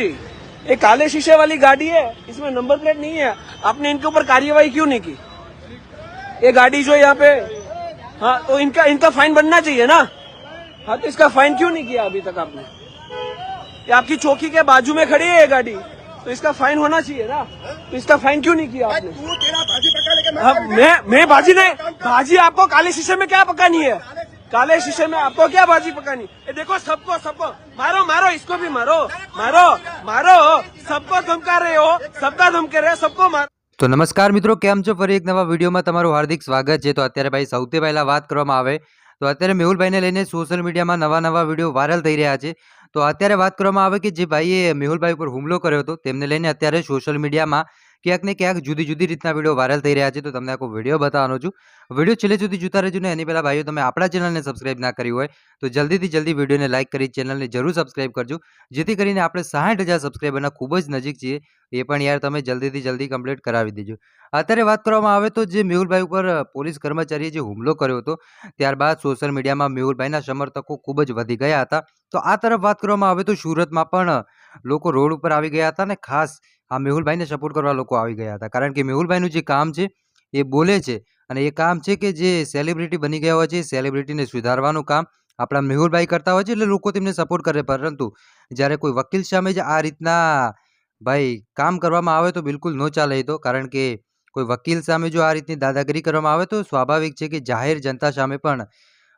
जी ये काले शीशे वाली गाड़ी है इसमें नंबर प्लेट नहीं है। आपने इनके ऊपर कार्यवाही क्यों नहीं की? ये गाड़ी जो यहाँ पे हाँ तो इनका इनका फाइन बनना चाहिए ना? हाँ तो इसका फाइन क्यों नहीं किया अभी तक आपने? ये आपकी चौकी के बाजू में खड़ी है ये गाड़ी तो इसका फाइन होना चाहिए ना? तो इसका फाइन क्यों नहीं किया आपने? मैं हाँ, मैं मैं भाजी नहीं भाजी आपको काले शीशे में क्या पकानी है? काले शीशे में आपको क्या भाजी पकानी? ये देखो सबको सबको मारो इसको भी मारो मारो मारो सबको धमका रहे हो सबका धमके रहे हो सबको मारो તો નમસ્કાર મિત્રો કેમ છો ફરી એક નવા વિડીયોમાં તમારું હાર્દિક સ્વાગત છે તો અત્યારે ભાઈ સૌથી પહેલાં વાત કરવામાં આવે તો અત્યારે મેહુલભાઈને લઈને સોશિયલ મીડિયામાં નવા નવા વિડીયો વાયરલ થઈ રહ્યા છે તો અત્યારે વાત કરવામાં આવે કે જે ભાઈએ મેહુલભાઈ ઉપર હુમલો કર્યો હતો તેમને લઈને અત્યારે સોશિયલ મીડિયામાં ક્યાંક ને ક્યાંક જુદી જુદી રીતના વીડિયો વાયરલ થઈ રહ્યા છે, તો તમને આખો વીડિયો બતાવવાનો છું. વીડિયો છેલ્લે સુધી જોતા રહેજો ને, એની પહેલાં ભાઈઓ, તમે આપણા ચેનલને સબસ્ક્રાઇબ ના કરી હોય, તો જલ્દીથી જલ્દી વિડીયોને લાઇક કરી ચેનલને જરૂર સબસ્ક્રાઇબ કરજો. જેથી કરીને આપણે સાઠ હજાર સબસ્ક્રાઇબરના ખૂબ જ નજીક છીએ, એ પણ યાર તમે જલ્દીથી જલ્દી કમ્પ્લીટ કરાવી દેજો. અત્યારે વાત કરવામાં આવે તો જે મેહુલભાઈ ઉપર પોલીસ કર્મચારીએ જે હુમલો કર્યો હતો, ત્યારબાદ સોશિયલ મીડિયામાં મેહુલભાઈના સમર્થકો ખૂબ જ વધી ગયા હતા. તો આ તરફ વાત કરવામાં આવે તો સુરતમાં પણ લોકો રોડ ઉપર આવી ગયા હતા ને ખાસ આ મેહુલભાઈને સપોર્ટ કરવા લોકો આવી ગયા હતા. કારણ કે મેહુલભાઈનું જે કામ છે, એ બોલે છે અને એ કામ છે કે જે સેલિબ્રિટી બની ગયા હોય છે સેલિબ્રિટીને સુધારવાનું કામ આપણા મેહુલભાઈ કરતા હોય છે, એટલે લોકો તેમને સપોર્ટ કરે. પરંતુ જ્યારે કોઈ વકીલ સામે જ આ રીતના ભાઈ કામ કરવામાં આવે તો બિલકુલ ન ચાલે તો. કારણ કે કોઈ વકીલ સામે જો આ રીતની દાદાગીરી કરવામાં આવે તો સ્વાભાવિક છે કે જાહેર જનતા સામે પણ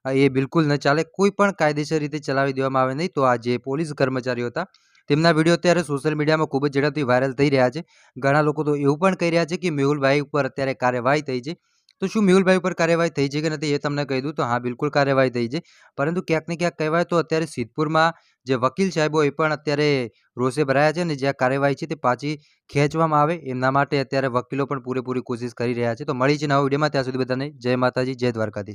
એ બિલકુલ ન ચાલે. કોઈ પણ કાયદેસર રીતે ચલાવી દેવામાં આવે નહીં તો આ જે પોલીસ કર્મચારીઓ હતા તેમના વીડિયો અત્યારે સોશિયલ મીડિયામાં ખૂબ જ ઝડપથી વાયરલ થઈ રહ્યા છે. ઘણા લોકો તો એવું પણ કહી રહ્યા છે કે મેહુલભાઈ ઉપર અત્યારે કાર્યવાહી થઈ છે. તો શું મેહુલભાઈ ઉપર કાર્યવાહી થઈ છે કે નથી એ તમને કહી દઉં તો હા, બિલકુલ કાર્યવાહી થઈ છે. પરંતુ ક્યાંક ને ક્યાંક કહેવાય તો અત્યારે સિદ્ધપુરમાં જે વકીલ સાહેબો એ પણ અત્યારે રોષે ભરાયા છે અને જ્યાં કાર્યવાહી છે તે પાછી ખેંચવામાં આવે. એમના માટે અત્યારે વકીલો પણ પૂરેપૂરી કોશિશ કરી રહ્યા છે. તો મળી છે નવા વિડીયોમાં. ત્યાં સુધી બધાને જય માતાજી, જય દ્વારકાધીશ.